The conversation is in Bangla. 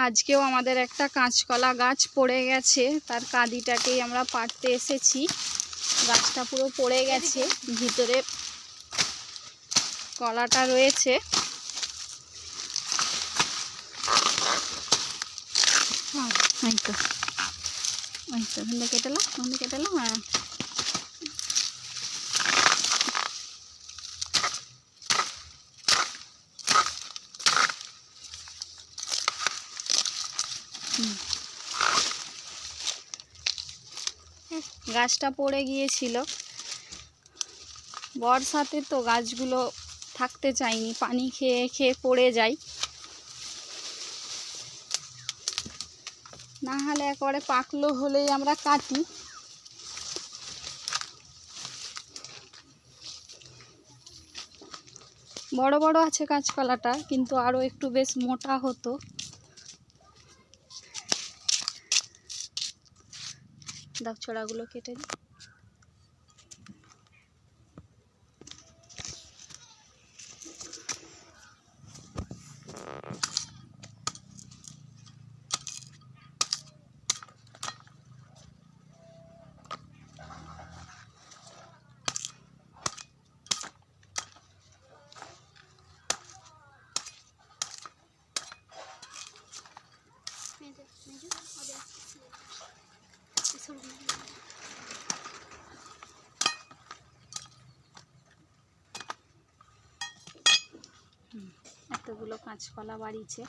আজকেও আমাদের একটা কাঁচকলা গাছ পড়ে গেছে তার কাঁদিটাকেই আমরা পাড়তে এসেছি। গাছটা পুরো পড়ে গেছে ভিতরে কলাটা রয়েছে। হ্যাঁ, তো। কেটেলাম কেটেলাম হ্যাঁ। গাছটা পড়ে গিয়েছিল। বর্ষাতে তো গাছগুলো থাকতে চায়নি পানি খেয়ে খেয়ে পড়ে যায় না হলে একবারে পাকলো হলেই আমরা কাটি। বড় বড় আছে কাঁচকলাটা কিন্তু আরও একটু বেশ মোটা হতো। দাও ছড়াগুলো কেটে দিই এতগুলো কাঁচকলা বাড়িছে